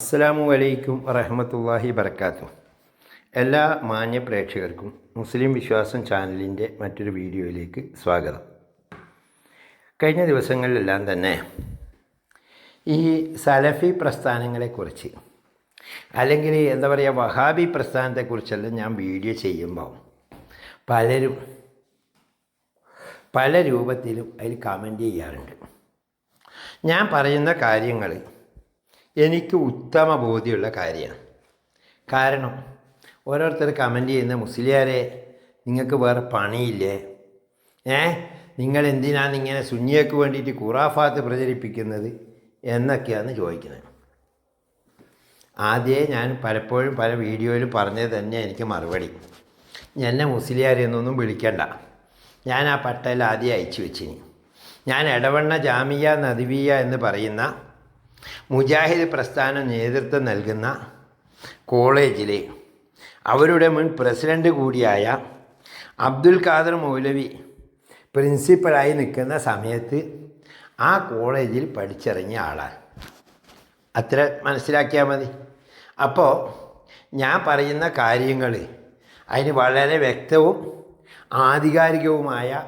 അസ്സലാമു വലൈക്കും വറഹമത്തല്ലാഹി വബർക്കാത്തു എല്ലാ മാന്യ പ്രേക്ഷകർക്കും മുസ്ലിം വിശ്വാസം ചാനലിന്റെ മറ്റൊരു വീഡിയോയിലേക്ക് സ്വാഗതം. കഴിഞ്ഞ ദിവസങ്ങളിലെല്ലാം തന്നെ ഈ സലഫി പ്രസ്ഥാനങ്ങളെക്കുറിച്ച് അല്ലെങ്കിൽ എന്താ പറയുക വഹാബി പ്രസ്ഥാനത്തെക്കുറിച്ചെല്ലാം ഞാൻ വീഡിയോ ചെയ്യുമ്പോൾ പലരും പല രൂപത്തിലും അതിൽ കമന്റ് ചെയ്യാറുണ്ട്. ഞാൻ പറയുന്ന കാര്യങ്ങൾ എനിക്ക് ഉത്തമ ബോധ്യമുള്ള കാര്യമാണ്. കാരണം ഓരോരുത്തർ കമന്റ് ചെയ്യുന്ന മുസ്ലിയാരെ നിങ്ങൾക്ക് വേറെ പണിയില്ലേ? ഏ? നിങ്ങൾ എന്തിനാണ് ഇങ്ങനെ സുന്നിയക്ക് വേണ്ടിയിട്ട് ഖുറാഫാത്ത് പ്രചരിപ്പിക്കുന്നത് എന്നൊക്കെയാണ് ചോദിക്കുന്നത്. ആദ്യമേ ഞാൻ പലപ്പോഴും പല വീഡിയോയിലും പറഞ്ഞത് തന്നെ എനിക്ക് മറുപടി. എന്നെ മുസ്ലിയാരെന്നൊന്നും വിളിക്കണ്ട. ഞാൻ ആ പട്ടയിൽ ആദ്യം അയച്ചു വെച്ചിനി. ഞാൻ ഇടവണ്ണ ജാമിയ നദിവിയ എന്ന് പറയുന്ന മുജാഹിദ് പ്രസ്ഥാന നേതൃത്വം നൽകുന്ന കോളേജിലെ അവരുടെ മുൻ പ്രസിഡന്റ് കൂടിയായ അബ്ദുൽ ഖാദർ മൗലവി പ്രിൻസിപ്പലായി നിൽക്കുന്ന സമയത്ത് ആ കോളേജിൽ പഠിച്ചിറങ്ങിയ ആളാണ്. അത്ര മനസ്സിലാക്കിയാൽ മതി. അപ്പോൾ ഞാൻ പറയുന്ന കാര്യങ്ങൾ അതിന് വളരെ വ്യക്തവും ആധികാരികവുമായ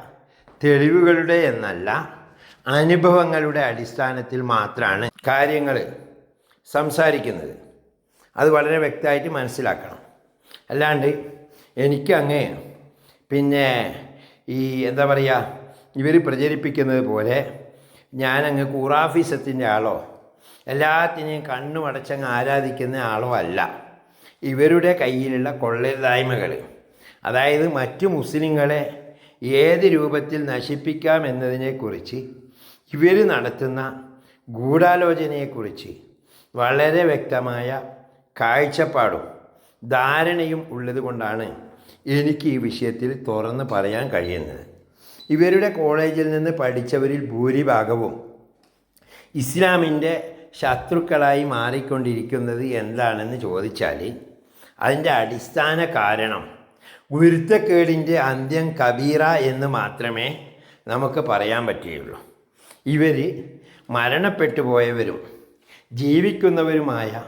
തെളിവുകളുടെ എന്നല്ല അനുഭവങ്ങളുടെ അടിസ്ഥാനത്തിൽ മാത്രമാണ് കാര്യങ്ങൾ സംസാരിക്കുന്നത്. അത് വളരെ വ്യക്തമായിട്ട് മനസ്സിലാക്കണം. അല്ലാണ്ട് എനിക്കങ്ങ് പിന്നെ ഈ എന്താ പറയുക ഇവർ പ്രചരിപ്പിക്കുന്നത് പോലെ ഞാനങ്ങ് കൂറാഫീസത്തിന്റെ ആളോ എല്ലാത്തിനെയും കണ്ണുമടച്ചങ്ങ് ആരാധിക്കുന്ന ആളോ അല്ല. ഇവരുടെ കയ്യിലുള്ള കൊള്ളരുതായ്മകൾ അതായത് മറ്റു മുസ്ലിങ്ങളെ ഏത് രൂപത്തിൽ നശിപ്പിക്കാം എന്നതിനെക്കുറിച്ച് ഇവർ നടത്തുന്ന ഗൂഢാലോചനയെക്കുറിച്ച് വളരെ വ്യക്തമായ കാഴ്ചപ്പാടും ധാരണയും ഉള്ളതുകൊണ്ടാണ് എനിക്ക് ഈ വിഷയത്തിൽ തുറന്ന് പറയാൻ കഴിയുന്നത്. ഇവരുടെ കോളേജിൽ നിന്ന് പഠിച്ചവരിൽ ഭൂരിഭാഗവും ഇസ്ലാമിന്റെ ശത്രുക്കളായി മാറിക്കൊണ്ടിരിക്കുന്നത് എന്താണെന്ന് ചോദിച്ചാൽ അതിന്റെ അടിസ്ഥാന കാരണം ഗുരുത്തക്കേടിന്റെ അന്ത്യം കബീറ എന്ന് മാത്രമേ നമുക്ക് പറയാൻ പറ്റുകയുള്ളൂ. ഇവർ മരണപ്പെട്ടു പോയവരും ജീവിക്കുന്നവരുമായ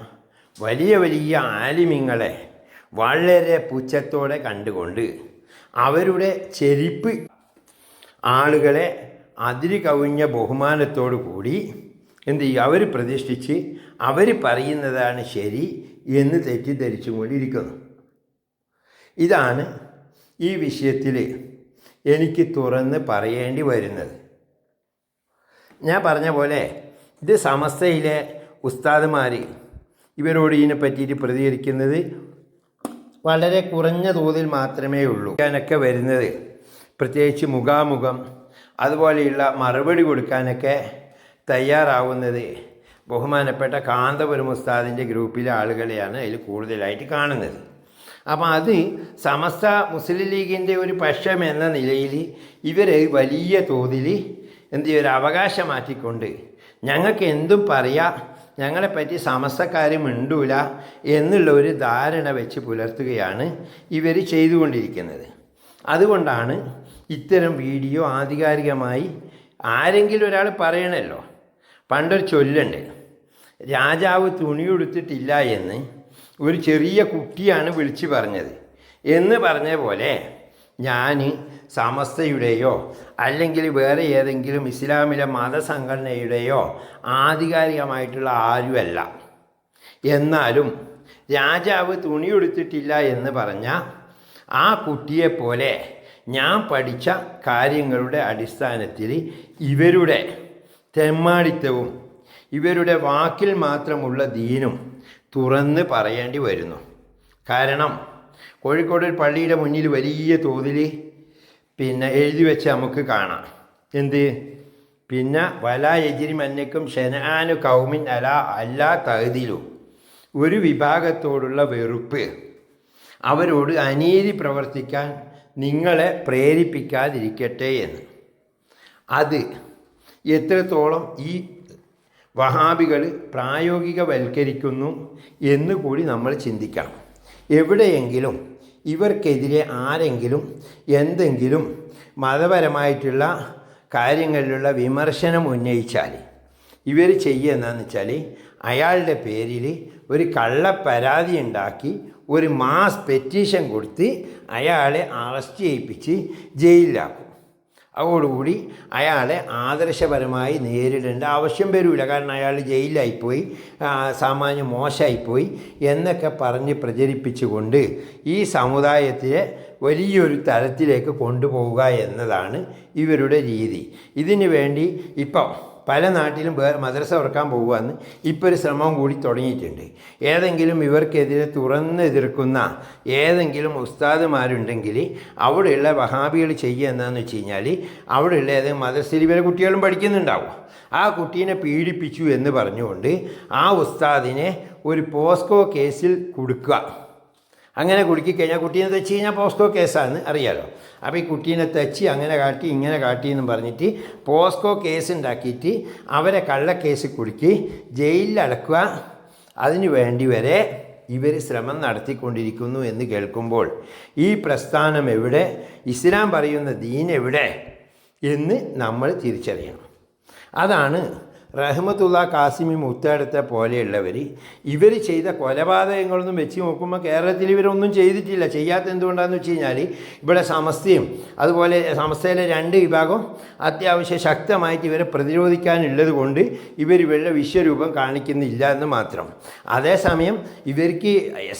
വലിയ വലിയ ആലിമ്യങ്ങളെ വളരെ പുച്ഛത്തോടെ കണ്ടുകൊണ്ട് അവരുടെ ചെരിപ്പ് ആളുകളെ അതിര് കവിഞ്ഞ ബഹുമാനത്തോടു കൂടി എന്ത് ചെയ്യും? അവർ പ്രതിഷ്ഠിച്ച് അവർ പറയുന്നതാണ് ശരി എന്ന് തെറ്റിദ്ധരിച്ചും കൊണ്ടിരിക്കുന്നു ഇതാണ് ഈ വിഷയത്തിൽ എനിക്ക് തുറന്ന് പറയേണ്ടി വരുന്നത്. ഞാൻ പറഞ്ഞ പോലെ ഇത് സമസ്തയിലെ ഉസ്താദുമാർ ഇവരോട് ഇതിനെ പറ്റിയിട്ട് പ്രതികരിക്കുന്നത് വളരെ കുറഞ്ഞ തോതിൽ മാത്രമേ ഉള്ളൂ. ഞാനൊക്കെ വരുന്നത് പ്രത്യേകിച്ച് മുഖാമുഖം അതുപോലെയുള്ള മറുപടി കൊടുക്കാനൊക്കെ തയ്യാറാവുന്നത് ബഹുമാനപ്പെട്ട കാന്തപുരം ഉസ്താദിന്റെ ഗ്രൂപ്പിലെ ആളുകളെയാണ് അതിൽ കൂടുതലായിട്ട് കാണുന്നത്. അപ്പം അത് സമസ്ത മുസ്ലിം ലീഗിന്റെ ഒരു പക്ഷം എന്ന നിലയിൽ ഇവർ വലിയ തോതിൽ എന്ത് ചെയ്യും? ഒരു അവകാശമാറ്റിക്കൊണ്ട് ഞങ്ങൾക്ക് എന്തും പറയാം ഞങ്ങളെപ്പറ്റി സമസ്തക്കാരും ഉണ്ടൂല എന്നുള്ള ഒരു ധാരണ വെച്ച് പുലർത്തുകയാണ് ഇവർ ചെയ്തുകൊണ്ടിരിക്കുന്നത്. അതുകൊണ്ടാണ് ഇത്തരം വീഡിയോ ആധികാരികമായി ആരെങ്കിലും ഒരാൾ പറയണല്ലോ. പണ്ടൊരു ചൊല്ലുണ്ട് രാജാവ് തുണിയുടുത്തിട്ടില്ല എന്ന് ഒരു ചെറിയ കുട്ടിയാണ് വിളിച്ചു പറഞ്ഞത്. എന്ന് പറഞ്ഞ പോലെ ഞാൻ സമസ്തയുടെയോ അല്ലെങ്കിൽ വേറെ ഏതെങ്കിലും ഇസ്ലാമിലെ മതസംഘടനയുടെയോ ആധികാരികമായിട്ടുള്ള ആരുമല്ല. എന്നാലും രാജാവ് തുണിയെടുത്തിട്ടില്ല എന്ന് പറഞ്ഞ ആ കുട്ടിയെപ്പോലെ ഞാൻ പഠിച്ച കാര്യങ്ങളുടെ അടിസ്ഥാനത്തിൽ ഇവരുടെ തെമ്മാടിത്തവും ഇവരുടെ വാക്കിൽ മാത്രമുള്ള ദീനും തുറന്ന് പറയേണ്ടി വരുന്നു. കാരണം കോഴിക്കോട് പള്ളിയുടെ മുന്നിൽ വലിയ തോതിൽ പിന്നെ എഴുതി വെച്ച് നമുക്ക് കാണാം. എന്ത്? പിന്നെ വല എജിരി മന്നക്കും ഷെനാനു കൗമിൻ അല അല്ലാ തഹതിലു ഒരു വിഭാഗത്തോടുള്ള വെറുപ്പ്. അവരോട് അനീതി പ്രവർത്തിക്കാൻ നിങ്ങളെ പ്രേരിപ്പിക്കാതിരിക്കട്ടെ എന്ന്. അത് എത്രത്തോളം ഈ വഹാബികൾ പ്രായോഗികവൽക്കരിക്കുന്നു എന്ന് കൂടി നമ്മൾ ചിന്തിക്കണം. എവിടെയെങ്കിലും ഇവർക്കെതിരെ ആരെങ്കിലും എന്തെങ്കിലും മതപരമായിട്ടുള്ള കാര്യങ്ങളിലുള്ള വിമർശനം ഉന്നയിച്ചാൽ ഇവർ ചെയ്യുന്നതെന്ന് വെച്ചാൽ അയാളുടെ പേരിൽ ഒരു കള്ള പരാതി ഉണ്ടാക്കി ഒരു മാസ് പെറ്റീഷൻ കൊടുത്ത് അയാളെ അറസ്റ്റ് ചെയ്യിപ്പിച്ച് ജയിലിലാക്കും. അതോടുകൂടി അയാളെ ആദർശപരമായി നേരിടേണ്ട ആവശ്യം വരില്ല കാരണം അയാൾ ജയിലിലായിപ്പോയി സാമാന്യം മോശമായിപ്പോയി എന്നൊക്കെ പറഞ്ഞ് പ്രചരിപ്പിച്ചുകൊണ്ട് ഈ സമുദായത്തിലെ വലിയൊരു തലത്തിലേക്ക് കൊണ്ടുപോവുക എന്നതാണ് ഇവരുടെ രീതി. ഇതിനു വേണ്ടി ഇപ്പം പല നാട്ടിലും മദ്രസ തുറക്കാൻ പോകുകയെന്ന് ഇപ്പോൾ ഒരു ശ്രമം കൂടി തുടങ്ങിയിട്ടുണ്ട്. ഏതെങ്കിലും ഇവർക്കെതിരെ തുറന്ന് എതിർക്കുന്ന ഏതെങ്കിലും ഉസ്താദുമാരുണ്ടെങ്കിൽ അവിടെയുള്ള വഹാബികൾ ചെയ്യുക എന്താണെന്ന് വെച്ച് കഴിഞ്ഞാൽ അവിടെയുള്ള ഏതെങ്കിലും മദ്രസയിൽ ഇവരെ കുട്ടികളും പഠിക്കുന്നുണ്ടാവും. ആ കുട്ടീനെ പീഡിപ്പിച്ചു എന്ന് പറഞ്ഞുകൊണ്ട് ആ ഉസ്താദിനെ ഒരു പോസ്കോ കേസിൽ കൊടുക്കുക. അങ്ങനെ കുടുക്കിക്കഴിഞ്ഞാൽ കുട്ടീനെ തെച്ച് കഴിഞ്ഞാൽ പോസ്കോ കേസാണ് അറിയാലോ. അപ്പോൾ ഈ കുട്ടീനെ തെച്ച് അങ്ങനെ കാട്ടി ഇങ്ങനെ കാട്ടി എന്ന് പറഞ്ഞിട്ട് പോസ്കോ കേസ് ഉണ്ടാക്കിയിട്ട് അവരെ കള്ളക്കേസ് കുടുക്കി ജയിലിൽ അടക്കുക. അതിനു വേണ്ടി വരെ ഇവർ ശ്രമം നടത്തിക്കൊണ്ടിരിക്കുന്നു എന്ന് കേൾക്കുമ്പോൾ ഈ പ്രസ്ഥാനം എവിടെ? ഇസ്ലാം പറയുന്ന ദീൻ എവിടെ? എന്ന് നമ്മൾ തിരിച്ചറിയണം. അതാണ് റഹ്മത്തുള്ള കാസിമി മുത്തേടത്തെ പോലെയുള്ളവർ ഇവർ ചെയ്ത കൊലപാതകങ്ങളൊന്നും വെച്ച് നോക്കുമ്പോൾ കേരളത്തിൽ ഇവരൊന്നും ചെയ്തിട്ടില്ല. ചെയ്യാത്ത എന്തുകൊണ്ടാണെന്ന് വെച്ച് കഴിഞ്ഞാൽ ഇവിടെ സമസ്തയും അതുപോലെ സമസ്തയിലെ രണ്ട് വിഭാഗം അത്യാവശ്യം ശക്തമായിട്ട് ഇവരെ പ്രതിരോധിക്കാനുള്ളത് കൊണ്ട് ഇവർ ഇവരുടെ വിശ്വരൂപം കാണിക്കുന്നില്ല എന്ന് മാത്രം. അതേസമയം ഇവർക്ക്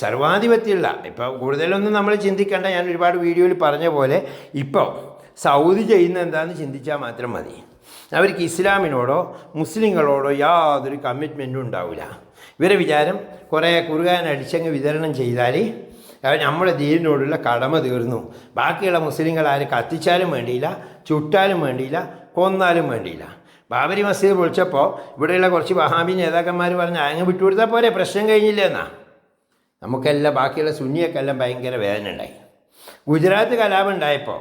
സർവാധിപത്യമുള്ള ഇപ്പോൾ കൂടുതലൊന്നും നമ്മൾ ചിന്തിക്കേണ്ട. ഞാൻ ഒരുപാട് വീഡിയോയിൽ പറഞ്ഞ പോലെ ഇപ്പോൾ സൗദി ചെയ്യുന്ന എന്താണെന്ന് ചിന്തിച്ചാൽ മാത്രം മതി. അവർക്ക് ഇസ്ലാമിനോടോ മുസ്ലിങ്ങളോടോ യാതൊരു കമ്മിറ്റ്മെന്റും ഉണ്ടാവില്ല ഇവരെ വിചാരം കുറേ കുറുകാൻ അടിച്ചങ്ങ് വിതരണം ചെയ്താൽ അവർ നമ്മുടെ ദീനിനോടുള്ള കടമ തീർന്നു. ബാക്കിയുള്ള മുസ്ലിങ്ങൾ ആരും കത്തിച്ചാലും വേണ്ടിയില്ല ചുട്ടാലും വേണ്ടിയില്ല കൊന്നാലും വേണ്ടിയില്ല. ബാബരി മസ്ജിദ് പൊളിച്ചപ്പോൾ ഇവിടെയുള്ള കുറച്ച് വഹാബി നേതാക്കന്മാർ പറഞ്ഞ് അങ്ങ് വിട്ടുകൊടുത്താൽ പോരെ പ്രശ്നം കഴിഞ്ഞില്ല എന്നാ? നമുക്കെല്ലാം ബാക്കിയുള്ള സുന്നിയൊക്കെല്ലാം ഭയങ്കര വേദന ഉണ്ടായി ഗുജറാത്ത് കലാപം ഉണ്ടായപ്പോൾ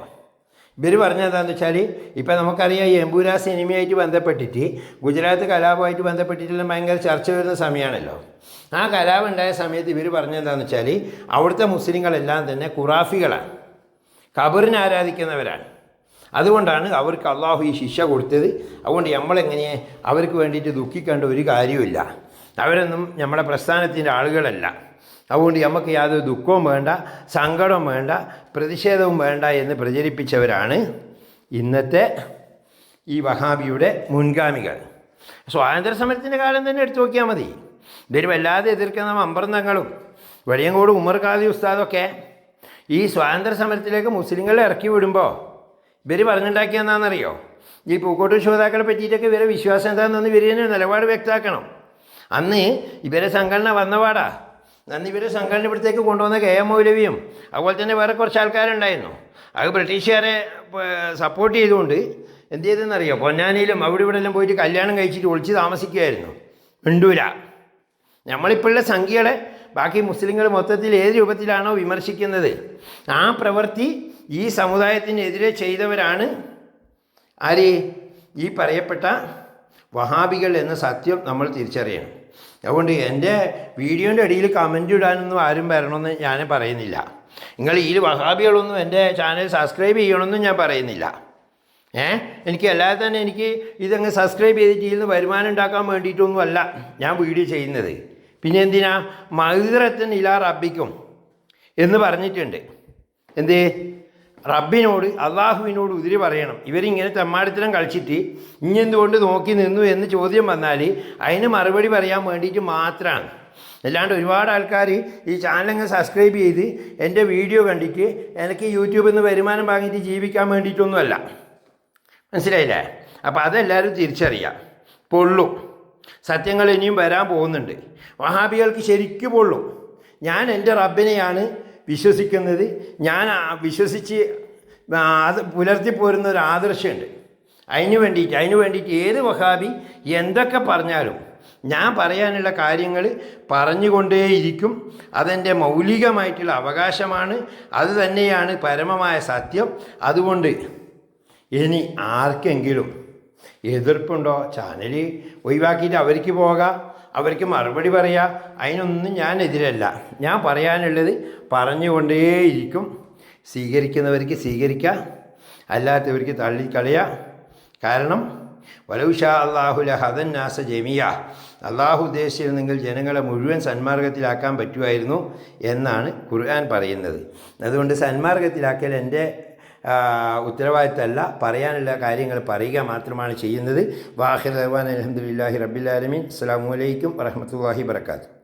ഇവർ എന്താന്ന് വെച്ചാൽ ഇപ്പം നമുക്കറിയാം ഈ എംബൂരാ സിനിമയായിട്ട് ബന്ധപ്പെട്ടിട്ട് ഗുജറാത്ത് കലാപമായിട്ട് ബന്ധപ്പെട്ടിട്ടുള്ള ഭയങ്കര ചർച്ച വരുന്ന സമയമാണല്ലോ. ആ കലാപം ഉണ്ടായ സമയത്ത് ഇവർ പറഞ്ഞതെന്താണെന്ന് വെച്ചാൽ അവിടുത്തെ മുസ്ലിങ്ങളെല്ലാം തന്നെ ഖുറാഫികളാണ്. ഖബറിനെ ആരാധിക്കുന്നവരാണ്. അതുകൊണ്ടാണ് അവർക്ക് അള്ളാഹു ഈ ശിക്ഷ കൊടുത്തത്. അതുകൊണ്ട് നമ്മളെങ്ങനെ അവർക്ക് വേണ്ടിയിട്ട് ദുഃഖിക്കേണ്ട ഒരു കാര്യമില്ല അവരൊന്നും നമ്മുടെ പ്രസ്ഥാനത്തിന്റെ ആളുകളല്ല. അതുകൊണ്ട് നമുക്ക് യാതൊരു ദുഃഖവും വേണ്ട സങ്കടവും വേണ്ട പ്രതിഷേധവും വേണ്ട എന്ന് പ്രചരിപ്പിച്ചവരാണ് ഇന്നത്തെ ഈ വഹാബിയുടെ മുൻഗാമികൾ. സ്വാതന്ത്ര്യ സമരത്തിന്റെ കാലം തന്നെ എടുത്തു നോക്കിയാൽ മതി. ഇവർ വല്ലാതെ എതിർക്കുന്ന അമ്പർന്നങ്ങളും വെളിയങ്കോട് ഉമർ ഖാദി ഉസ്താദൊക്കെ ഈ സ്വാതന്ത്ര്യ സമരത്തിലേക്ക് മുസ്ലിങ്ങളെ ഇറക്കി വിടുമ്പോൾ ഇവർ പറഞ്ഞുണ്ടാക്കിയെന്നാണെന്നറിയോ ഈ പൂക്കോട്ട് ശ്രോതാക്കളെ പറ്റിയിട്ടൊക്കെ ഇവരെ വിശ്വാസം എന്താണെന്ന് ഇവർ നിലപാട് വ്യക്തമാക്കണം. അന്ന് ഇവരെ സംഘടന വന്നപാടാ. അന്ന് ഇവരെ സംഘടന കൊണ്ടുവന്ന കെ എം മൗലവിയും അതുപോലെ തന്നെ വേറെ കുറച്ച് ആൾക്കാരുണ്ടായിരുന്നു. അത് ബ്രിട്ടീഷുകാരെ സപ്പോർട്ട് ചെയ്തുകൊണ്ട് എന്ത് ചെയ്തെന്നറിയോ പൊന്നാനിയിലും അവിടെ ഇവിടെ എല്ലാം പോയിട്ട് കല്യാണം കഴിച്ചിട്ട് ഒളിച്ച് താമസിക്കുമായിരുന്നു മിണ്ടൂല. നമ്മളിപ്പോഴുള്ള സംഖ്യകളെ ബാക്കി മുസ്ലിങ്ങൾ മൊത്തത്തിൽ ഏത് രൂപത്തിലാണോ വിമർശിക്കുന്നത്? ആ പ്രവൃത്തി ഈ സമുദായത്തിനെതിരെ ചെയ്തവരാണ് ആര്? ഈ പറയപ്പെട്ട വഹാബികൾ എന്ന സത്യം നമ്മൾ തിരിച്ചറിയണം. അതുകൊണ്ട് എന്റെ വീഡിയോന്റെ അടിയിൽ കമന്റ് ഇടാനൊന്നും ആരും വരണമെന്ന് ഞാൻ പറയുന്നില്ല. നിങ്ങൾ ഈ വഹാബികളൊന്നും എന്റെ ചാനൽ സബ്സ്ക്രൈബ് ചെയ്യണമെന്നും ഞാൻ പറയുന്നില്ല. ഏ? എനിക്ക് അല്ലാതെ തന്നെ എനിക്ക് ഇതങ്ങ് സബ്സ്ക്രൈബ് ചെയ്തിട്ട് ഇതിൽ വരുമാനം ഉണ്ടാക്കാൻ വേണ്ടിയിട്ടൊന്നും അല്ല ഞാൻ വീഡിയോ ചെയ്യുന്നത്. പിന്നെ എന്തിനാ? മഹിറത്തൻ ഇലാ റബ്ബിക്കും എന്ന് പറഞ്ഞിട്ടുണ്ട്. എന്തേ? റബ്ബിനോട് അള്ളാഹുവിനോട് ഉതിരി പറയണം. ഇവരിങ്ങനെ തെമ്മാടിത്തരം കളിച്ചിട്ട് ഇനി എന്തുകൊണ്ട് നോക്കി നിന്നു എന്ന് ചോദ്യം വന്നാൽ അതിന് മറുപടി പറയാൻ വേണ്ടിയിട്ട് മാത്രമാണ് അല്ലാണ്ട് ഒരുപാട് ആൾക്കാർ ഈ ചാനലങ്ങ് സബ്സ്ക്രൈബ് ചെയ്ത് എന്റെ വീഡിയോ കണ്ടിട്ട് എനിക്ക് യൂട്യൂബിൽ നിന്ന് വരുമാനം വാങ്ങിയിട്ട് ജീവിക്കാൻ വേണ്ടിയിട്ടൊന്നുമല്ല. മനസ്സിലായില്ലേ? അപ്പോൾ അതെല്ലാവരും തിരിച്ചറിയാം. പൊള്ളു സത്യങ്ങൾ ഇനിയും വരാൻ പോകുന്നുണ്ട്. വഹാബികൾക്ക് ശരിക്കും പൊള്ളു ഞാൻ എന്റെ റബ്ബിനെയാണ് വിശ്വസിക്കുന്നത് ഞാൻ വിശ്വസിച്ച് അത് പുലർത്തിപ്പോരുന്ന ഒരു ആദർശമുണ്ട്. അതിന് വേണ്ടിയിട്ട് അതിന് വേണ്ടിയിട്ട് ഏത് വഹാബി എന്തൊക്കെ പറഞ്ഞാലും ഞാൻ പറയാനുള്ള കാര്യങ്ങൾ പറഞ്ഞുകൊണ്ടേയിരിക്കും. അതെന്റെ മൗലികമായിട്ടുള്ള അവകാശമാണ്. അത് തന്നെയാണ് പരമമായ സത്യം. അതുകൊണ്ട് ഇനി ആർക്കെങ്കിലും എതിർപ്പുണ്ടോ? ചാനൽ ഒഴിവാക്കിയിട്ട് അവർക്ക് പോകാം. അവർക്ക് മറുപടി പറയാം. അതിനൊന്നും ഞാൻ എതിരല്ല. ഞാൻ പറയാനുള്ളത് പറഞ്ഞുകൊണ്ടേയിരിക്കും. സ്വീകരിക്കുന്നവർക്ക് സ്വീകരിക്കുക അല്ലാത്തവർക്ക് തള്ളിക്കളയുക കാരണം വലൗഷാ അള്ളാഹുല ഹദന്നാസ ജമിയ അള്ളാഹു ഉദ്ദേശിച്ചിരുന്നെങ്കിൽ ജനങ്ങളെ മുഴുവൻ സന്മാർഗത്തിലാക്കാൻ പറ്റുമായിരുന്നു എന്നാണ് ഖുർആൻ പറയുന്നത്. അതുകൊണ്ട് സന്മാർഗത്തിലാക്കൽ എന്റെ ഉത്തരവാദിത്തമല്ല. പറയാനുള്ള കാര്യങ്ങൾ പറയുക മാത്രമാണ് ചെയ്യുന്നത്. വാഹിർ അലഹമുല്ലാഹി റബ്ബിലാലമീൻ അസ്സാം വലൈക്കും വറഹമത്തല്ലാഹി വർക്കാത്തു